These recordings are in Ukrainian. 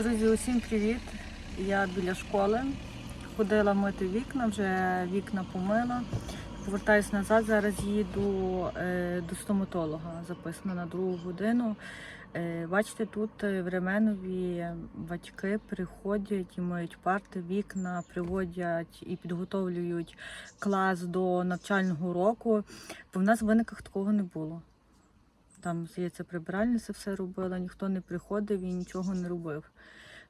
Друзі, усім привіт! Я біля школи. Ходила мити вікна, вже вікна помила. Повертаюсь назад. Зараз їду е, до стоматолога. Записано на другу годину. Е, бачите, тут е, в батьки приходять і миють парти, вікна, приводять і підготовлюють клас до навчального року. Бо в нас в виниках такого не було. Там, здається, прибиральниця все робила, ніхто не приходив і нічого не робив.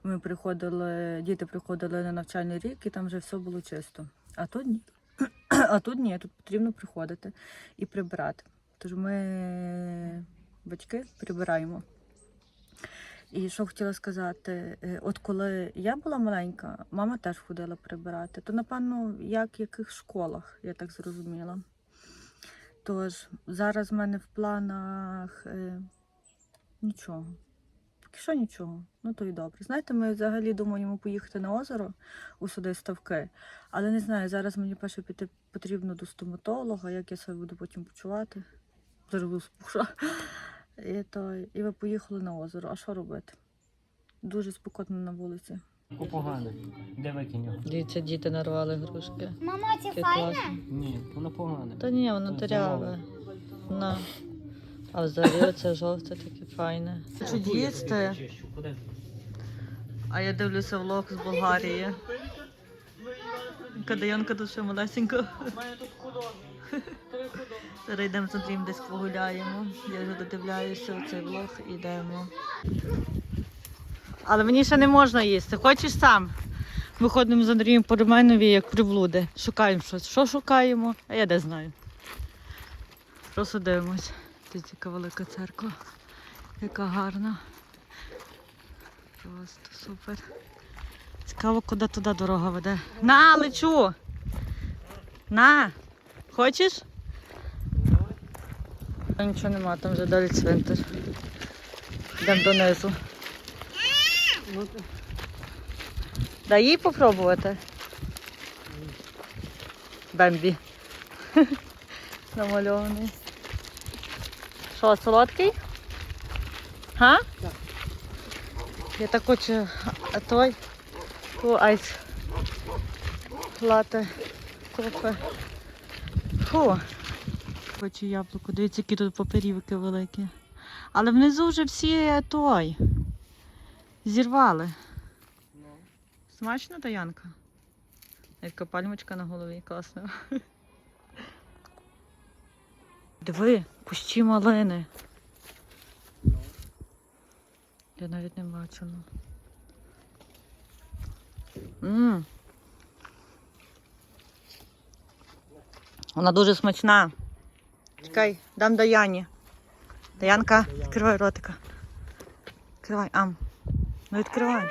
Ми приходили, діти приходили на навчальний рік, і там вже все було чисто. А тут ні. А тут ні, тут потрібно приходити і прибирати. Тож ми, батьки, прибираємо. І що хотіла сказати, е, от коли я була маленька, мама теж ходила прибирати. То, напевно, як в яких школах, я так зрозуміла. Тож зараз в мене в планах е, нічого. Поки що нічого. Ну то й добре. Знаєте, ми взагалі думаємо поїхати на озеро у суди ставки, але не знаю, зараз мені перше піти потрібно до стоматолога, як я себе буду потім почувати. Буду спуша. І, і ви поїхали на озеро. А що робити? Дуже спекотно на вулиці. Погано. Де викинь його? Дивіться, діти нарвали грушки. Мама, це Яке файне? класне. Ні, воно погане. Та ні, воно Це. На. А взагалі це жовте таке файне. Хочу їсти, Чищу, Куди? а я дивлюся влог з Болгарії. Кадаянка тут ще малесенька. Зараз йдемо з Андрієм десь погуляємо. Я вже додивляюся цей влог і йдемо. Але мені ще не можна їсти. Хочеш сам? Виходимо з Андрієм по Романові, як приблуди. Шукаємо щось. Що шукаємо? А я де знаю. Просто дивимось. Тут яка велика церква. Яка гарна. Просто супер. Цікаво, куди туди дорога веде. На, лечу! На! Хочеш? Нічого нема, там вже далі цвинтар. Йдемо донизу. Дай їй попробувати. Бембі. Намальований. Що, солодкий? Га? Так. Я так хочу той. Фу, айс. Лате. Кофе. Фу. Хочу яблуко. Дивіться, які тут паперівки великі. Але внизу вже всі той. Зірвали. Ну. Смачно, Таянка? Яка пальмочка на голові, класно. Диви, кущі малини. Я навіть не бачила. Мм. Вона дуже смачна. Чекай, дам Даяні. Даянка, відкривай ротика. Відкривай, ам. Ну відкривай.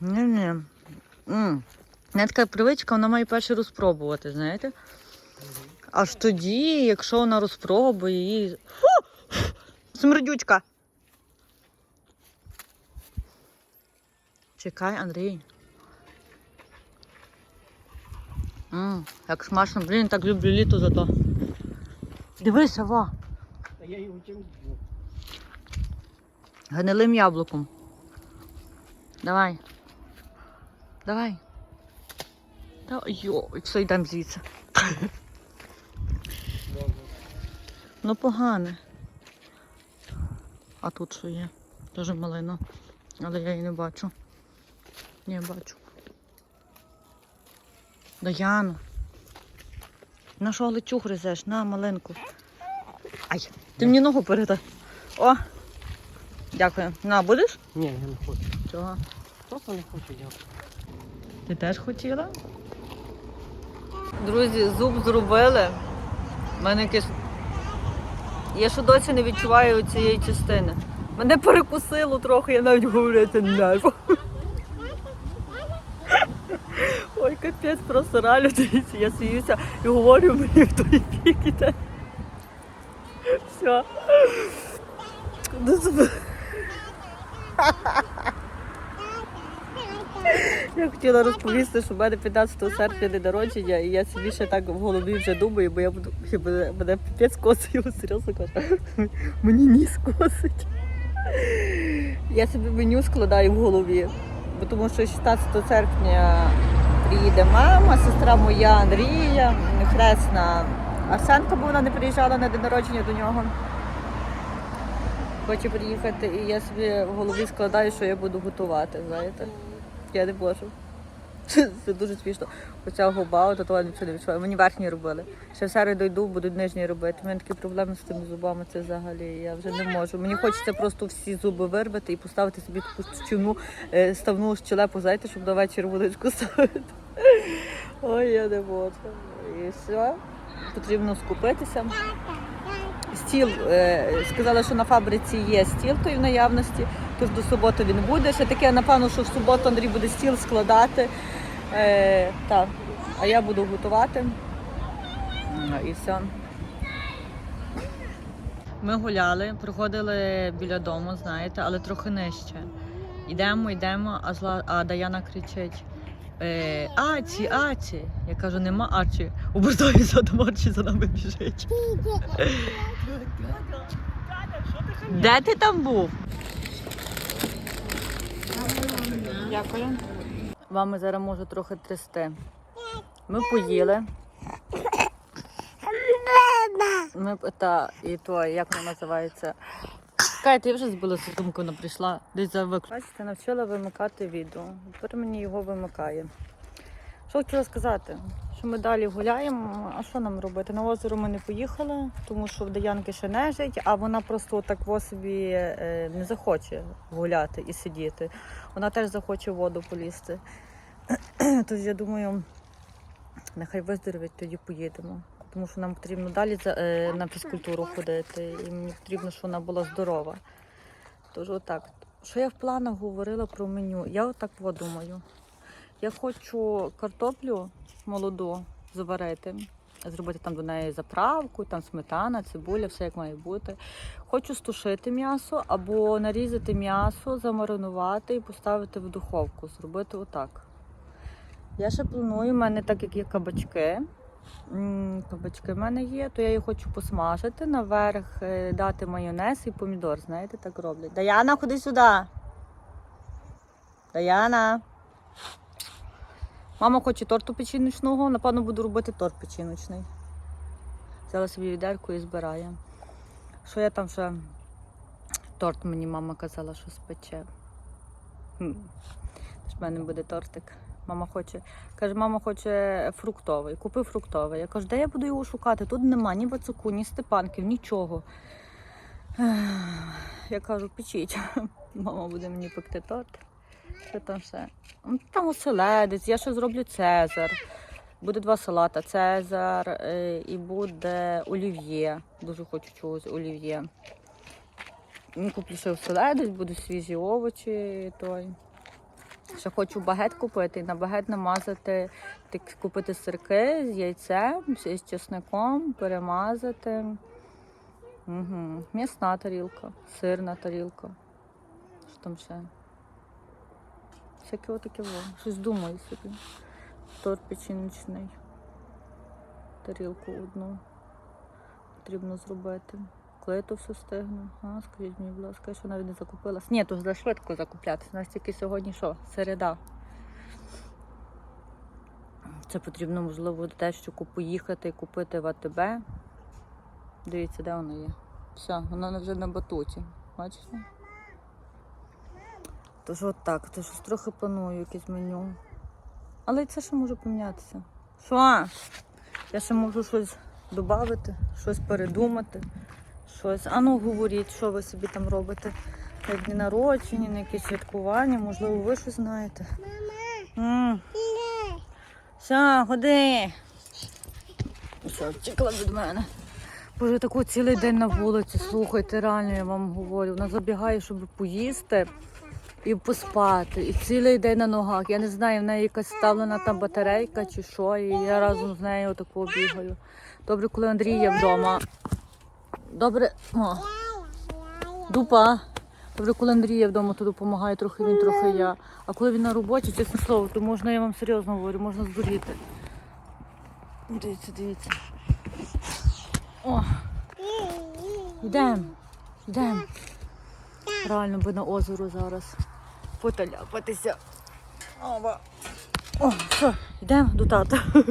Ні, ні. У така привичка, вона має перше розпробувати, знаєте? Аж тоді, якщо вона розпробує її. Смердючка. Чекай, Андрій. Мм, як смачно, блін, так люблю літо зато. Дивися, во, Та я його чим гнилим яблуком. Давай. Давай. Та йой, все, йдемо звідси. Ну погане. А тут що є? Дуже малина. Але я її не бачу. Ні, бачу. Даяна. На що лечу гризеш? На малинку. Ай, ти мені ногу передай. О! Дякую. На, будеш? Ні, я не хочу. Чого? Просто не хочу дякую. Ти теж хотіла? Друзі, зуб зробили. У мене якесь. Я ще досі не відчуваю цієї частини. Мене перекусило трохи, я навіть говорю, це нерво. Ой, капець, просто реально дивіться, я сміюся і говорю, мені в той бік іде. Все. Я хотіла розповісти, що в мене 15 серпня день народження, і я собі ще так в голові вже думаю, бо я буду мене, мене піпець косить, серйозно кажу. Мені ніс косить. Я собі меню складаю в голові, бо тому що 16 серпня приїде мама, сестра моя Андрія, хресна Арсенка, бо вона не приїжджала на день народження до нього. Хоче приїхати, і я собі в голові складаю, що я буду готувати, знаєте. Я не можу. Це, дуже смішно. Хоча губа, то того нічого не відчуваю. Мені верхні робили. Ще в середу йду, будуть нижні робити. У мене такі проблеми з тими зубами, це взагалі я вже не можу. Мені хочеться просто всі зуби вирвати і поставити собі таку стіну, е, ставну щелепу, знаєте, щоб до вечора водичку ставити. Ой, я не можу. І все. Потрібно скупитися. Стіл е, сказали, що на фабриці є стіл той в наявності, тож до суботи він буде. Ще таке, напевно, що в суботу Андрій буде стіл складати. Е, так. А я буду готувати. Ну, І все. Ми гуляли, проходили біля дому, знаєте, але трохи нижче. Йдемо, йдемо, а, зла, а Даяна кричить. Е, Ачі, Ачі. Я кажу, нема Ачі. Обертаю задом Ачі за нами біжить. Де ти там був? Дякую. Вами зараз можу трохи трясти. Ми поїли. Ми та і то, як вона називається. Кай, ти вже збила цю думку, вона прийшла. Десь за виключ. Бачите, навчила вимикати відео. Тепер мені його вимикає. Що хотіла сказати? Що ми далі гуляємо, а що нам робити? На озеро ми не поїхали, тому що в Деянки ще нежить, а вона просто так в собі е, не захоче гуляти і сидіти. Вона теж захоче в воду полізти. Тож я думаю, нехай виздоровить, тоді поїдемо. Тому що нам потрібно далі е, на фізкультуру ходити, і мені потрібно, щоб вона була здорова. Тож отак. Що я в планах говорила про меню? Я отак от думаю. Я хочу картоплю молоду заварити, зробити там до неї заправку, там сметана, цибуля, все як має бути. Хочу стушити м'ясо або нарізати м'ясо, замаринувати і поставити в духовку, зробити отак. Я ще планую, в мене так як є кабачки. Кабачки в мене є, то я їх хочу посмажити, наверх е, дати майонез і помідор, знаєте, так роблять. Даяна, ходи сюди. Даяна. Мама хоче торту печіночного, напевно, буду робити торт печіночний. Взяла собі відерку і збирає. Що я там ще? Торт мені мама казала, що спече. В мене буде тортик. Мама хоче, каже, мама хоче фруктовий. Купи фруктовий. Я кажу, де я буду його шукати? Тут нема ні бацуку, ні степанків, нічого. Я кажу, печіть. Мама буде мені пекти торт. Що там ще? Ну, Там оселедець, я ще зроблю цезар. Буде два салата Цезар е, і буде олів'є. Дуже хочу чогось олів'є. Ну, Куплю ще оселедець, будуть свіжі овочі. Той. Ще хочу багет купити на багет намазати, так, купити сирки з яйцем, з чесником, перемазати. Угу. М'ясна тарілка, сирна тарілка. Що там ще? Всяке отаке во. Щось думаю собі. Торт печіночний. Тарілку одну потрібно зробити. То все встигну? А, скажіть мені, будь ласка, я що навіть не закупилась. Ні, то за швидко закуплятися. У нас тільки сьогодні що? Середа. Це потрібно, можливо, те, що поїхати і купити в АТБ. Дивіться, де воно є. Все, воно вже на батуті. Бачите? Тож от так, тож трохи планую якесь меню. Але це ще може помінятися. Що? Я ще можу щось додати, щось передумати, щось. А ну говоріть, що ви собі там робите. На дні народження, на якісь святкування, можливо, ви щось знаєте. Мама. Все, ходи. Все, втекла від мене. Боже, таку цілий день на вулиці, слухайте, реально я вам говорю. Вона забігає, щоб поїсти і поспати. І цілий день на ногах. Я не знаю, в неї якась ставлена там батарейка чи що, і я разом з нею отаку бігаю. Добре, коли Андрій є вдома. Добре. О. Дупа. Добре, коли Андрій є вдома, то допомагає трохи він, трохи я. А коли він на роботі, чесне слово, то можна, я вам серйозно говорю, можна здуріти. Дивіться, дивіться. О, йдемо, йдемо. Реально би на озеро зараз поталяпатися. О, все, йдемо до тата.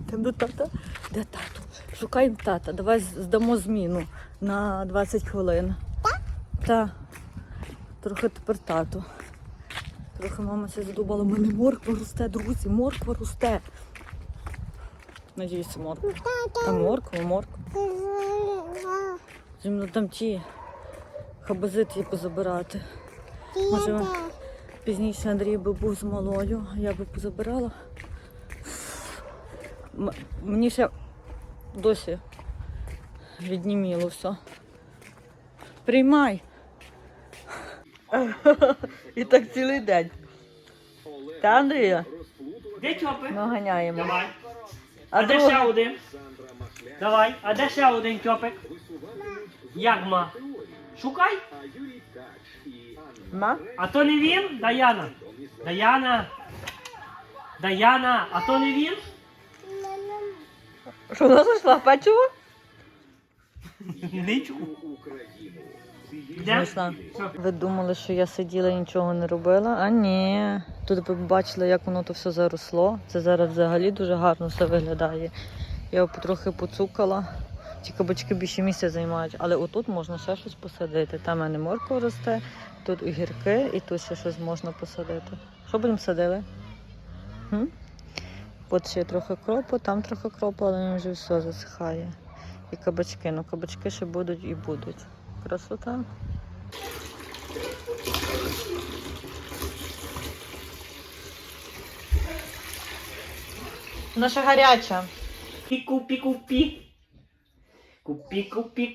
Йдемо до тата. Де тато? Шукаємо тата. Давай здамо зміну на 20 хвилин. Так? Так. Трохи тепер тату. Трохи мама ще задумала, у мене морква росте, друзі, морква росте. Надіюся, морква. А морква, морква. Зімно там ті хабазити позабирати. Може, пізніше Андрій би був з малою, я би позабирала. Мені ще досі відніміло все. Приймай. І так цілий день. Та Андрія? Де чопик? Наганяємо. Давай. А А де друг- ще один? Давай. А де ще один чопик? Як ма? Шукай. Ма? А то не він? Даяна. Даяна. Даяна, а то не він? Що вона зайшла? Печиво? Ничку. Знайшла. Ви думали, що я сиділа і нічого не робила? А ні. Тут ви бачили, як воно то все заросло. Це зараз взагалі дуже гарно все виглядає. Я його потрохи поцукала. Ці кабачки більше місця займають, але отут можна ще щось посадити. Там в мене морква росте, тут огірки і тут ще щось можна посадити. Що будемо садили? Хм? От ще трохи кропу, там трохи кропу, але він вже все засихає. І кабачки. Ну кабачки ще будуть і будуть. Красота. Наша гаряча. Пі-купі, купі. Купі, купі,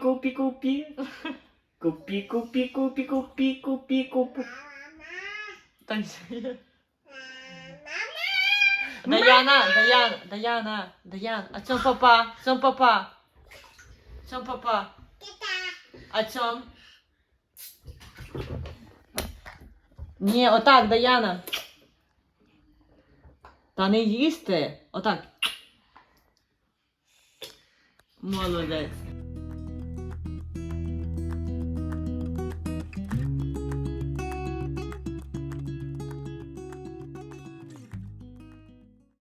Даяна, Даяна, Даяна, Даян. А цьом папа, цьом папа. Цьом папа. А цьом? Ні, отак, Даяна. Та не їсти. Отак. Молодець.